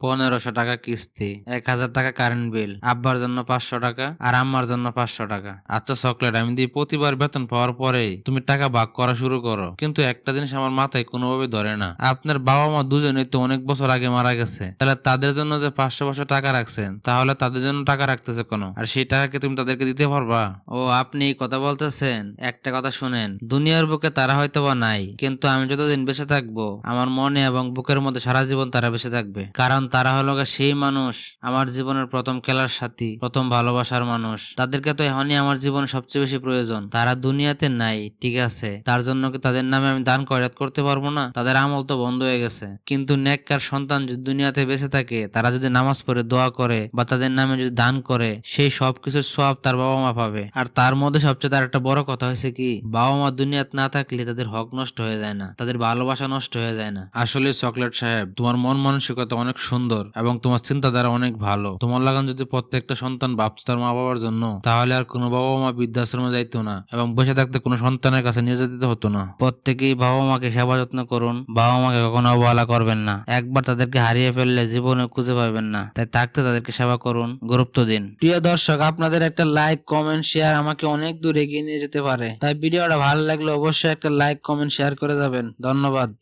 পনেরোশো টাকা কিস্তি, এক হাজার টাকা কারেন্ট বিল আব্বার জন্য পাঁচশো টাকা আর আম্মার জন্য পাঁচশো টাকা। আচ্ছা চকলেট আমি দিই প্রতিবার বেতন পাওয়ার পরেই তুমি টাকা ভাগ করা শুরু করো। কিন্তু একটা জিনিস আমার মাথায় কোনোভাবে ধরে না। আপনার বাবা মা দুজনেই তো অনেক বছর আগে মারা গেছে। তাহলে তাদের জন্য যে পাঁচশো পাঁচশো টাকা রাখছেন, তাহলে তাদের জন্য টাকা রাখতেছে কোনো? আর সেই টাকাকে তুমি তাদেরকে দিতে পারবা? ও, আপনি কথা বলতেছেন? একটা কথা শুনেন, দুনিয়ার বুকে তারা হয়তো বা নাই, কিন্তু আমি যতদিন বেঁচে থাকব, আমার মনে এবং বুকের মধ্যে সারা জীবন তারা বেঁচে থাকবে। কারণ তারা হলো সেই মানুষ, আমার জীবনের প্রথম খেলার সাথী, প্রথম ভালোবাসার মানুষ। তাদেরকে তো এখনই আমার জীবনে সবচেয়ে বেশি প্রয়োজন। তারা দুনিয়াতে নাই, ঠিক আছে। তার জন্য কি তাদের নামে আমি দান করাত করতে পারব না? তাদের আমল তো বন্ধ হয়ে গেছে। কিন্তু নেককার সন্তান যদি দুনিয়াতে বেঁচে থাকে, তারা যদি নামাজ পড়ে, দোয়া করে, বা তাদের নামে যদি দান করে, সেই সব কিছুর সব তার বাবা মা পাবে। আর তার মধ্যে সবচেয়ে তার একটা বড় কথা হয়েছে কি? বাবা মা দুনিয়াতে না থাকলে তাদের হক নষ্ট হয়ে যায় না। তাদের ভালোবাসা নষ্ট হয়ে যায় না। আসলে চকলেট সাহেব, তোমার মন মানসিকতা অনেক সুন্দর। এবং তোমার চিন্তাধারা অনেক ভালো। তোমার লাগান যদি প্রত্যেকটা সন্তান ভাবতো তার মা বাবার জন্য, তাহলে আর কোনো বাবা মা বৃদ্ধাশ্রমে যাইতো না এবং বসে থাকতে কোনো সন্তানের কাছে নিয়ে যেতে হতো না। প্রত্যেকেই বাবা মাকে সেবা যত্ন করুন। বাবা মাকে কখনো অবহেলা করবেন না। একবার তাদেরকে হারিয়ে ফেললে জীবনে খুঁজে পাবেন না। তাই থাকতে তাদেরকে সেবা করুন। গুরুত্ব দিন। প্রিয় দর্শক, আপনাদের একটা লাইক, কমেন্ট, শেয়ার আমাকে অনেক দূর এগিয়ে নিয়ে যেতে পারে। তাই ভিডিওটা ভালো লাগলে অবশ্যই একটা লাইক, কমেন্ট, শেয়ার করে যাবেন। ধন্যবাদ।